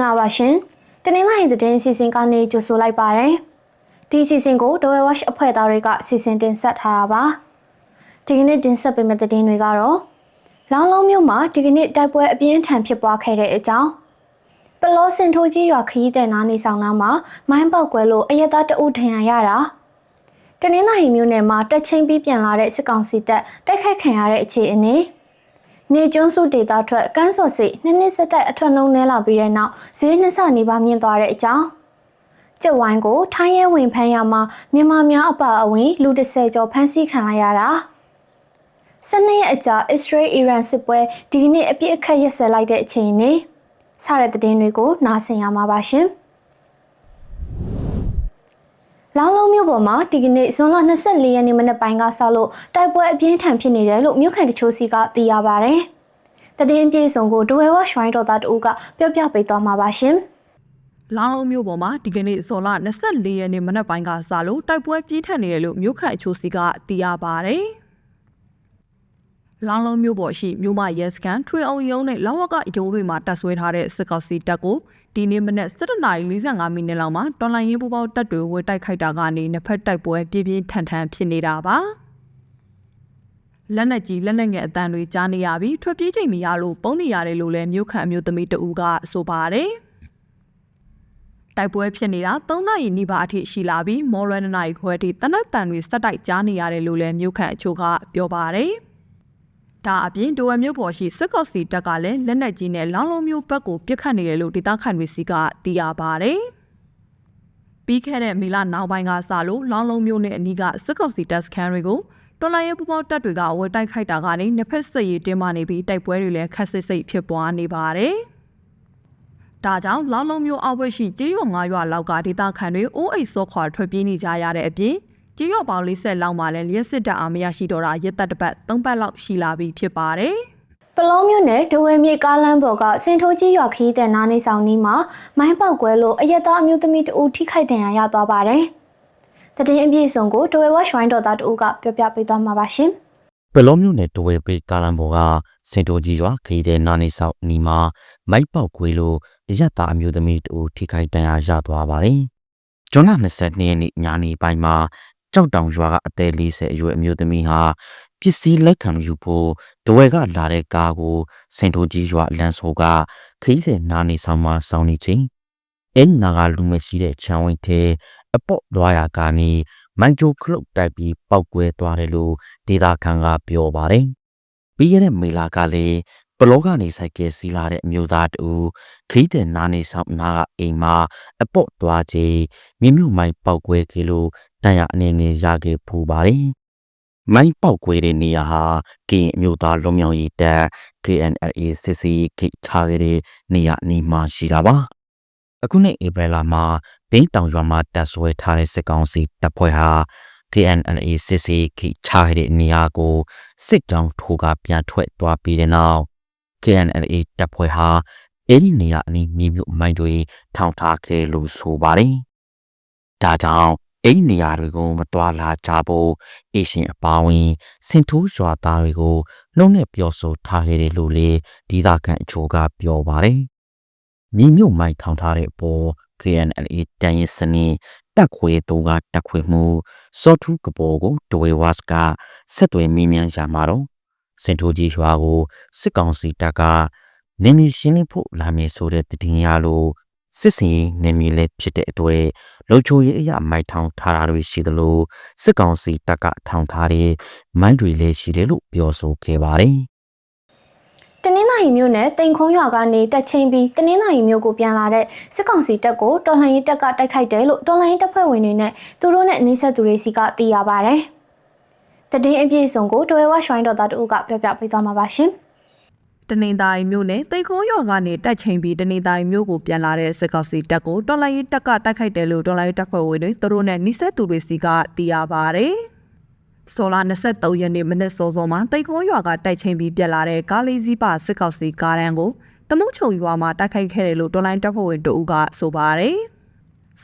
မင်္ဂလာပါရှင်တနင်္လာရီသတင်းအစီအစဉ်ကနေကြိုဆိုလိုက်ပါတယ်ဒီအစီအစဉ်ကို Dwell Watch အဖွဲ့သားတွေကစီစဉ်တင်ဆက်ထားတာပါဒီကနေ့တင်ဆက်ပေးမယ့်သတင်းတွေကတော့လောင်းလုံးမြို့မှာဒီကနေ့တိုက်ပွဲအပြင်းထန်ဖြစ်ပွားခဲ့တဲ့အကြောင်းပလောစင်ထိုးကြီးရွာခရီးတဲ့နားနေဆောင်နာမှာမိုင်းပေါက်ကွဲလို့အရက်သားတအုပ်ထင်ရရတာတနင်္လာရီမြို့နယ်မှာတက်ချင်းပြီးပြန်လာတဲ့စစ်ကောင်စီတပ်တိုက်ခိုက်ခံရတဲ့အခြေအနေ မြေကျွန်းစုဒေတာထွက်ကန်းစော်စိတ်နှစ်နှစ်ဆက်တိုက်အထွက်နှုံးနဲလာပြီးတဲ့နောက်ဈေးနှစ်ဆနေပါမြင့်သွားတဲ့အကြောင်းကျက်ဝိုင်းကိုထိုင်းရဲဝင်ဖမ်းရမှာမြန်မာများအပါအဝင်လူ30ကျော်ဖမ်းဆီးခံလိုက်ရတာစနေရက်အကြာအစ္စရေးအီရန်စစ်ပွဲဒီကနေ့အပြစ်အခတ်ရက်စက်လိုက်တဲ့အချိန်နဲ့စတဲ့သတင်းတွေကိုနားဆင်ရမှာပါရှင် လောင်းလုံးမြို့ပေါ်မှာဒီကနေ့ဇွန်လ24ရက်နေ့မနက်ပိုင်းကစလို့တိုက်ပွဲအပြင်းထန်ဖြစ်နေတယ်လို့မြို့ခံတချို့စီကသိရပါဗျ။တည်င်းပြေဆုံးကိုဒဝဲဝရွှိုင်းတော်သားတဦးကပြောပြပေးသွားမှာပါရှင်။လောင်းလုံးမြို့ပေါ်မှာဒီကနေ့ဇွန်လ24ရက်နေ့မနက်ပိုင်းကစလို့တိုက်ပွဲပြင်းထန်နေတယ်လို့မြို့ခန့်အချို့စီကသိရပါဗျ။ လောင်းလုံးမြို့ပေါ်ရှိမြို့မရဲစခန်းထွေအောင်ရုံးနဲ့လောင်းဝကရုံးတွေမှာတပ်ဆွဲထားတဲ့စစ်ကောင်စီတပ်ကိုဒီနေ့မနက်7:45မိနစ်လောက်မှာတော်လိုင်းရေးပူပေါတပ်တွေဝယ်တိုက်ခိုက်တာကနေနှစ်ဖက်တိုက်ပွဲပြင်းပြင်းထန်ထန်ဖြစ်နေတာပါ။လက်နက်ကြီးလက်နက်ငယ်အတန်တွေကြားနေရပြီးထွက်ပြေးချိန်မရလို့ပုံနေရတယ်လို့လည်းမြို့ခန့်အမျိုးသမီးတဦးကဆိုပါတယ်။တိုက်ပွဲဖြစ်နေတာ3နာရီနီးပါးအထိရှိလာပြီးမော်လွယ်2နာရီခွဲအထိတနက်တန်တွေစက်တိုက်ကြားနေရတယ်လို့လည်းမြို့ခန့်အချို့ကပြောပါတယ်။ ဒါအပြင်ဒိုဝဲမြို့ပေါ်ရှိစစ်ကောက်စီတပ်ကလည်းလက်နက်ကြီးနဲ့လောင်းလုံးမြို့ဘက်ကိုပစ်ခတ်နေတယ်လို့ဒေသခံတွေစီကသိရပါတယ်။ပြီးခဲ့တဲ့မေလနောက်ပိုင်းကစလို့လောင်းလုံးမြို့နယ်အနီးကစစ်ကောက်စီတပ်စခန်းတွေကိုတော်လိုင်းရဲပူပေါတပ်တွေကဝယ်တိုက်ခိုက်တာကနေနှစ်ဖက်စစ်ရေးတင်းမာနေပြီးတိုက်ပွဲတွေလည်းခက်ဆစ်စိတ်ဖြစ်ပွားနေပါတယ်။ဒါကြောင့်လောင်းလုံးမျိုးအောက်ဘက်ရှိကြေးရွာ၅ရွာလောက်ကဒေသခံတွေအိုးအိတ်စောခွာထွက်ပြေးနေကြရတဲ့အပြင် ကြေးရွာပေါင်း40လောက်မှလည်းလျှက်စစ်တပ်အားမရရှိတော့တာရက်သက်တစ်ပတ်၃ပတ်လောက်ရှိလာပြီဖြစ်ပါတယ်။ပလောမြို့နယ်ဒဝဲမြေကားလမ်းပေါ်ကစင်ထိုးကြီးရွာခီးတဲ့နားနေဆောင်နီးမှာမိုင်းပေါက်ကွဲလို့အရက်သားအမျိုးသမီးတဦးထိခိုက်ဒဏ်ရာရသွားပါတယ်။တည်င်းအပြည့်စုံကိုဒဝဲဝရွှိုင်းတော်သားတဦးကပြောပြပေးသွားမှာပါရှင်။ပလောမျိုးနဲ့တဝဲပေးကာလံဘော်ကစင်တိုကြီးရွာခရီးတဲ့နာနေဆောက်နီမှာမိုက်ပေါက်ကွေးလို့အရတာအမျိုးသမီးတူထိခိုက်တန်ရာရသွားပါတယ်။ကျွန်းလ22ရက်နေ့ညနေပိုင်းမှာ ကြောက်တောင်ရွာကအသက်40အရွယ်အမျိုးသမီးဟာပစ္စည်းလက်ခံယူဖို့တဝဲကလာတဲ့ကားကိုစင်တိုကြီးရွာလမ်းဆိုကခရီးတဲ့နာနေဆောင်မှာစောင်းနေချင်းအင်းနာကလူမရှိတဲ့ချောင်းဝင်းထဲအပေါ့လွားရာကနေမိုင်ဂျိုခလုတ်တိုက်ပြီးပောက်ကွဲသွားတယ်လို့ဒေတာခန်ကပြောပါတယ်။ပြီးခဲ့တဲ့မေလာကလည်း ပလောကနေဆိုင်ကယ်စီးလာတဲ့အမျိုးသားတူခရီးတဲ့နာနေဆောင်နာကအိမ်မှာအပေါ့သွားချေမြမြမိုင်ပောက်ကွဲခဲ့လို့တန်ရအနေနဲ့ရခဲ့ပူပါတယ်။မိုင်းပောက်ကွဲတဲ့နေရာဟာကရင်အမျိုးသားလွန်မြောက်ရေးတပ် KNLA စစ်စီခိထားခဲ့တဲ့နေရာအနီးမှာရှိတာပါ။အခုနှစ်ဧပြီလမှာဘင်းတောင်ရွာမှာတပ်ဆွဲထားတဲ့စစ်ကောင်စီတပ်ဖွဲ့ဟာ KNLA စစ်စီခိချားတဲ့နေရာကိုစစ်တောင်းထိုးကပြန်ထွက်သွားပြီးတဲ့နောက် KNLA တပ်ဖွဲ့ဟာအဲ့ဒီနေရာအနီးမြေမြုပ်မိုင်းတွေထောင်ထားခဲ့လို့ဆိုပါတယ်။ဒါကြောင့်အဲ့ဒီနေရာတွေကိုမတော်လာကြဖို့အေရှင်အပါဝင်စင်ထိုးရွာသားတွေကိုနှုံးနဲ့ပြောဆိုထားခဲ့တယ်လို့လေဒီသာခန့်အချို့ကပြောပါတယ်။မြေမြုပ်မိုင်းထောင်ထားတဲ့အပေါ် KNLA တန်ရင်စနစ်တက်ခွေတူကတက်ခွေမှုစောထူးကပေါ်ကိုဒဝေဝတ်ကဆက်သွယ်မိမြန်ရမှာတော့ စင်ထိုးကြီးရွာကိုစစ်ကောင်စီတပ်ကနေမီရှင်းလင်းဖို့လာမည်ဆိုတဲ့တည်င်းရလို့စစ်စင်ရေးနေမီလည်းဖြစ်တဲ့အတွက်လုံချိုရေးအရာမိုက်ထောင်ထားတာတွေရှိသလိုစစ်ကောင်စီတပ်ကထောင်ထားတဲ့မိုင်းတွေလည်းရှိတယ်လို့ပြောဆိုခဲ့ပါတယ်တနင်္သာရီမြို့နယ်တိန်ခုံးရွာကနေတက်ချင်းပြီးတနင်္သာရီမြို့ကိုပြန်လာတဲ့စစ်ကောင်စီတပ်ကိုတော်လှန်ရေးတပ်ကတိုက်ခိုက်တယ်လို့တော်လှန်ရေးတပ်ဖွဲ့ဝင်တွေနဲ့သူတို့နဲ့အနီးဆက်သူတွေစီကသိရပါဗျ။ တည်င်းအပြည့်စုံကိုဒဝဲဝရွှိုင်းတော်သားတို့ကပြောပြပေးသွားမှာပါရှင်။တနင်္သာရီမြို့နယ်တိတ်ခုံးရွာကနေတက်ချိန်ပြီးတနင်္သာရီမြို့ကိုပြန်လာတဲ့စစ်ကောင်စီတပ်ကိုတော်လိုင်းရေးတပ်ကတိုက်ခိုက်တယ်လို့တော်လိုင်းရေးတပ်ဖွဲ့ဝင်တွေသူတို့နဲ့နှိစက်သူတွေစီကသိရပါဗျ။ဆိုလာ23ရက်နေ့မနေ့စောစောမှာတိတ်ခုံးရွာကတိုက်ချိန်ပြီးပြက်လာတဲ့ကားလေးစီးပါစစ်ကောင်စီကားတန်းကိုတမုတ်ချုံရွာမှာတိုက်ခိုက်ခဲ့တယ်လို့တော်လိုင်းတပ်ဖွဲ့ဝင်တို့ကဆိုပါတယ်။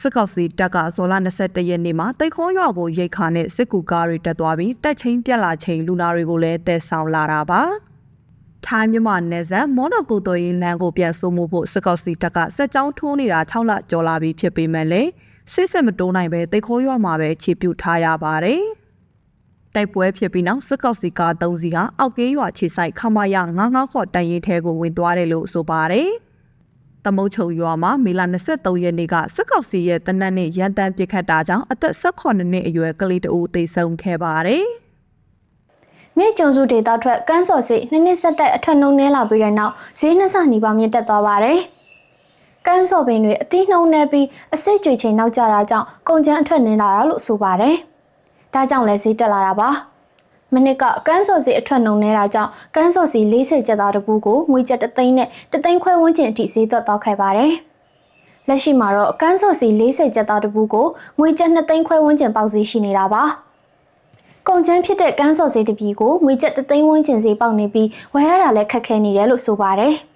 စစ်ကောင်စီတပ်ကဇော်လ21ရက်နေ့မှာတိတ်ခွန်ရွာကိုရိတ်ခါနဲ့စစ်ကူကားတွေတက်သွားပြီးတက်ချင်းပြက်လာချိန်လူနာတွေကိုလည်းတက်ဆောင်လာတာပါ။ထိုင်းမြန်မာနယ်စပ်မော်တော်ကိုတော်ရင်လမ်းကိုပြန်ဆိုးမှုဖို့စစ်ကောက်စီတပ်ကစက်ကြောင်းထိုးနေတာ6လကျော်လာပြီဖြစ်ပေမဲ့လည်းစစ်စစ်မတိုးနိုင်ပဲတိတ်ခိုးရွာမှာပဲခြေပြုတ်ထားရပါတယ်။တိုက်ပွဲဖြစ်ပြီးနောက်စစ်ကောက်စီကား၃စီးကအောက်ကေးရွာခြေဆိုင်ခမာရ99ခေါ်တိုင်ရင်ထဲကိုဝင်သွားတယ်လို့ဆိုပါတယ်။ တမုတ်ချုံရွာမှာမေလ23ရက်နေ့ကစစ်ကောက်စီရဲ့တနက်နေ့ရန်တမ်းပစ်ခတ်တာကြောင့်အသက်18နှစ်အရွယ်ကလေးတဦးသေဆုံးခဲ့ပါတယ်။မြေကျုံစုဒေတာထွက်ကန်းစော်စိနှစ်နှစ်ဆက်တိုက်အထက်နှုံးနဲလာပြီးတဲ့နောက်ဈေးနှစနီးပါမြင့်တက်သွားပါတယ်။ကန်းစော်ပင်တွေအသီးနှုံးနေပြီးအစိတ်ကြွေချိန်နောက်ကျတာကြောင့်ကုန်ကျန်းအထက်နင်းလာတာလို့ဆိုပါတယ်။ဒါကြောင့်လည်းဈေးတက်လာတာပါ။ မနစ်ကကန်းစော်စီအထက်နှုံနေတာကြောင့်ကန်းစော်စီ40ကျပ်သားတစ်ပူးကိုငွေကျပ်3သိန်းနဲ့3သိန်းခွဲဝန်းကျင်အထိဈေးသက်သွားခဲ့ပါတယ်။လက်ရှိမှာတော့ကန်းစော်စီ40ကျပ်သားတစ်ပူးကိုငွေကျပ်2သိန်းခွဲဝန်းကျင်ပေါက်ဈေးရှိနေတာပါ။ကုန်ချမ်းဖြစ်တဲ့ကန်းစော်ဈေးတစ်ပြည်ကိုငွေကျပ်3သိန်းဝန်းကျင်ဈေးပေါက်နေပြီးဝယ်ရတာလည်းခက်ခဲနေတယ်လို့ဆိုပါတယ်။က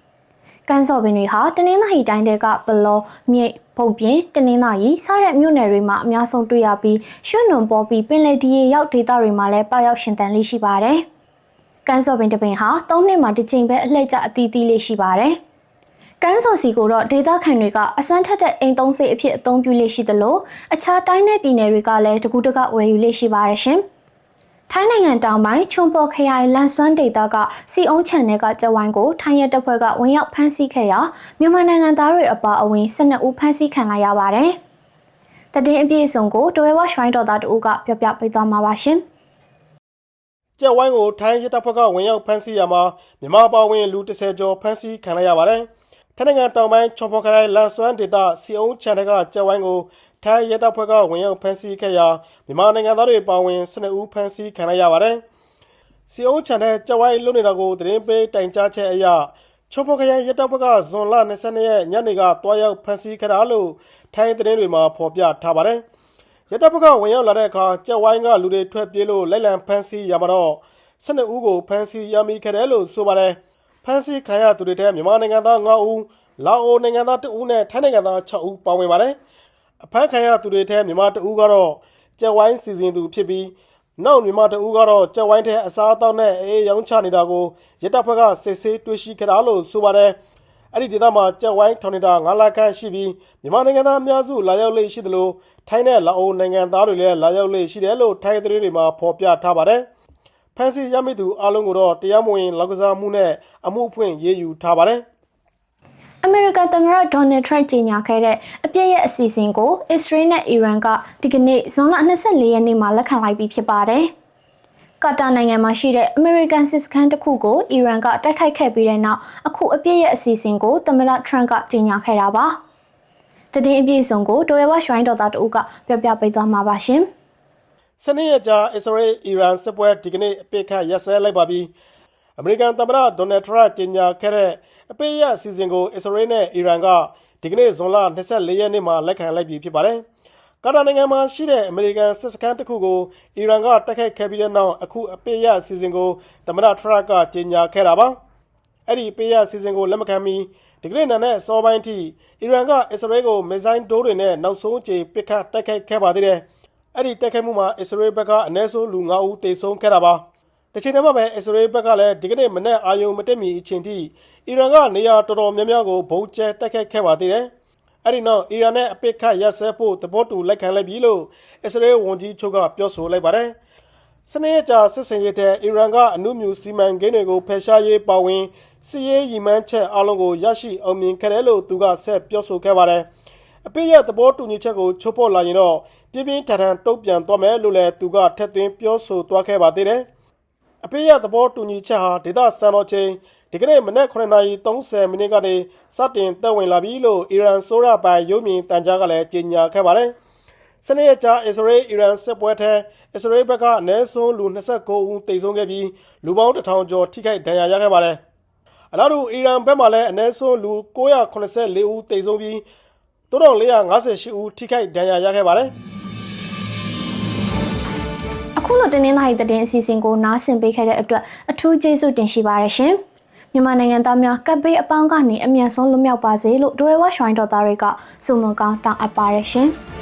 န်းစော်ပင်တွေဟာတနင်္သာရီတိုင်းတဲကပလောမြိတ်ပုတ်ပြင်းတနင်္သာရီစတဲ့မြို့နယ်တွေမှာအများဆုံးတွေ့ရပြီးရွှွနွန်ပေါ်ပြီးပင်လယ်ဒီရေရောက်ဒေသတွေမှာလည်းပေါက်ရောက်ရှင်သန်လေးရှိပါတယ်။ကန်းစော်ပင်တစ်ပင်ဟာ၃နှစ်မှတစ်ချိန်ပဲအလှည့်ကျအသီးသီးလေးရှိပါတယ်။ကန်းစော်စီကိုတော့ဒေသခံတွေကအစွမ်းထက်တဲ့အိမ်သုံးစိတ်အဖြစ်အသုံးပြုလေးရှိသလိုအခြားတိုင်းနယ်ပြည်နယ်တွေကလည်းတကူတကဝယ်ယူလေးရှိပါတယ်ရှင်။ ထိုင်းနိုင်ငံတောင်ပိုင်းချွန်ပေါ်ခရိုင်လန်ဆွမ်းဒေသကစီအုံးချန်နယ်ကကျဝိုင်းကိုထိုင်းရဲတပ်ဖွဲ့ကဝင်ရောက်ဖမ်းဆီးခဲ့ရာမြန်မာနိုင်ငံသားတွေအပါအဝင်12ဦးဖမ်းဆီးခံလိုက်ရပါတယ်။တည်င်းအပြည့်အစုံကိုဒဝဲဝါရွှိုင်းတော်သားတဦးကပြောပြပေးသွားမှာပါရှင်။ကြက်ဝိုင်းကိုထိုင်းရဲတပ်ဖွဲ့ကဝင်ရောက်ဖမ်းဆီးရမှာမြန်မာပါဝင်လူ30ကျော်ဖမ်းဆီးခံလိုက်ရပါတယ်။ထိုင်းနိုင်ငံတောင်ပိုင်းချော်ဖော်ခရိုင်လန်ဆွမ်းဒေသစီအုံးချန်တဲ့ကကြက်ဝိုင်းကို ထိုင်းရဲတပ်ဖွဲ့ကဝင်ရောက်ဖမ်းဆီးခဲ့ရာမြန်မာနိုင်ငံသားတွေပါဝင်12ဦးဖမ်းဆီးခံလိုက်ရပါတယ်။စီအုံးချန်တဲ့ကြက်ဝိုင်းလွတ်နေတာကိုသတင်းပေးတိုင်ကြားချက်အရချော်ဖော်ခရိုင်ရဲတပ်ဖွဲ့ကဇွန်လ22ရက်ညနေကတွားရောက်ဖမ်းဆီးခဲ့တာလို့ထိုင်းသတင်းတွေမှာဖော်ပြထားပါတယ်။ရတပ်ဖက်ကဝင်ရောက်လာတဲ့အခါကြက်ဝိုင်းကလူတွေထွက်ပြေးလို့လိုက်လံဖမ်းဆီးရမှာတော့12ဦးကိုဖမ်းဆီးရမိခဲ့တယ်လို့ဆိုပါတယ်။ဖမ်းဆီးခံရသူတွေထဲမြန်မာနိုင်ငံသား9ဦး၊လာအိုနိုင်ငံသား2ဦးနဲ့ထိုင်းနိုင်ငံသား6ဦးပါဝင်ပါတယ်။ အဖမ်းခံရသူတွေထဲမြန်မာ2ဦးကတော့ကြက်ဝိုင်းစီစဉ်သူဖြစ်ပြီးနောက်မြန်မာ2ဦးကတော့ကြက်ဝိုင်းထဲအစားအသောက်နဲ့အေးရောင်းချနေတာကိုရတပ်ဖက်ကစစ်ဆေးတွေ့ရှိခဲ့တာလို့ဆိုပါတယ်။အဲ့ဒီဒေသမှာကြက်ဝိုင်းထောင်နေတာ9လခန့်ရှိပြီးမြန်မာနိုင်ငံသားအများစုလာရောက်လေ့ရှိသလိုထိုင်းနဲ့လာအိုနိုင်ငံသားတွေလည်းလာရောက်လေ့ရှိတယ်လို့ထိုင်းသတင်းတွေမှာဖော်ပြထားပါတယ်။ဖန်စီရမိသူအလုံးကိုတော့တရားမဝင်လောက်ကစားမှုနဲ့အမှုဖွင့်ရေးယူထားပါတယ်။ အမေရိကန်သမ္မတဒေါ်နယ်ထရန့်ကြေညာခဲ့တဲ့အပြည့်ရဲ့အစီအစဉ်ကိုအစ္စရေးနဲ့အီရန်ကဒီကနေ့ဇွန်လ24ရက်နေ့မှာလက်ခံလိုက်ပြီးဖြစ်ပါတယ်။ကာတာနိုင်ငံမှာရှိတဲ့အမေရိကန်စစ်စခန်းတစ်ခုကိုအီရန်ကတိုက်ခိုက်ခဲ့ပြီးတဲ့နောက်အခုအပြည့်ရဲ့အစီအစဉ်ကိုသမ္မတထရန့်ကကြေညာခဲ့တာပါ။တည်င်းအပြည့်အစုံကိုဒိုရဲဝါရွှိုင်းတော်သားတို့ကပြောပြပေးသွားမှာပါရှင်။စနေရက်ကြာအစ္စရေးအီရန်စစ်ပွဲဒီကနေ့အပိတ်ခတ်ရပ်စဲလိုက်ပါပြီအမေရိကန်သမ္မတဒေါ်နယ်ထရန့်ကြေညာခဲ့တဲ့ အပိတ်ရအစီအစဉ်ကိုအစ္စရေးနဲ့အီရန်ကဒီကနေ့ဇွန်လ24ရက်နေ့မှာလက်ခံလိုက်ပြီဖြစ်ပါတယ်ကာတာနိုင်ငံမှာရှိတဲ့အမေရိကန်စစ်စခန်းတစ်ခုကိုအီရန်ကတိုက်ခိုက်ခဲ့ပြီးတဲ့နောက်အခုအပိတ်ရအစီအစဉ်ကိုသမ္မတထရန့်ကကြေညာခဲ့တာပါအဲ့ဒီအပိတ်ရအစီအစဉ်ကိုလက်မခံမီဒီကနေ့နာနဲ့စောပိုင်းထိအီရန်ကအစ္စရေးကိုမစ်ဇိုင်းဒိုးတွေနဲ့နောက်ဆုံးအကြိမ်ပစ်ခတ်တိုက်ခိုက်ခဲ့ပါသေးတယ်။အဲ့ဒီတိုက်ခိုက်မှုမှာအစ္စရေးဘက်ကအနည်းဆုံးလူ9ဦးသေဆုံးခဲ့တာပါ။ တချိန်တည်းမှာပဲအစ္စရေးဘက်ကလည်းဒီကနေ့မနေ့အာယုံမတက်မီအချိန်ထိအီရန်ကနေရာတော်တော်များများကိုဘုံကျဲတိုက်ခိုက်ခဲ့ပါသေးတယ်။အဲ့ဒီနောက်အီရန်နဲ့အပစ်ခတ်ရပ်စဲဖို့သဘောတူလိုက်ခံလိုက်ပြီလို့အစ္စရေးဝန်ကြီးချုပ်ကပြောဆိုလိုက်ပါတယ်။စနေကြစစ်စင်ရတဲ့အီရန်ကအမှုမြူစီမံကိန်းတွေကိုဖယ်ရှားရေးပါဝင်စီးရေးရည်မှန်းချက်အလုံးကိုရရှိအောင်မြင်ခဲ့တယ်လို့သူကဆက်ပြောဆိုခဲ့ပါတယ်။အပိရသဘောတူညီချက်ကိုချိုးဖောက်လာရင်တော့ပြင်းပြင်းထန်ထန်တုံ့ပြန်သွားမယ်လို့လည်းသူကထက်သွင်းပြောဆိုသွားခဲ့ပါသေးတယ်။ အပိရသဘောတူညီချက်ဟာဒေသစံတော်ချိန်ဒီကနေ့မနက်9:30မိနစ်ကနေစတင်သက်ဝင်လာပြီလို့အီရန်ဆိုရပိုင်ရုပ်မြင်တန်ကြားကလည်းကြေညာခဲ့ပါတယ်။စနေရက်ကြာအစ္စရေးအီရန်စစ်ပွဲထဲအစ္စရေးဘက်ကအနည်းဆုံးလူ29ဦးသေဆုံးခဲ့ပြီးလူပေါင်း1000ကျော်ထိခိုက်ဒဏ်ရာရခဲ့ပါတယ်။အလားတူအီရန်ဘက်မှလည်းအနည်းဆုံးလူ984ဦးသေဆုံးပြီး3458ဦးထိခိုက်ဒဏ်ရာရခဲ့ပါတယ်။ အခုလိုတင်းနှင်းသားရဲ့တည်င်းအစီအစဉ်ကိုနားဆင်ပေးခဲ့တဲ့အတွက်အထူးကျေးဇူးတင်ရှိပါတယ်ရှင်။မြန်မာနိုင်ငံသားများကပ်ဘေးအပေါင်းကနေအမြန်ဆုံးလွတ်မြောက်ပါစေလို့ဒိုဝဲဝါရွှိုင်းတော်သားတွေကစုမကောင်းတောင်းအပ်ပါတယ်ရှင်။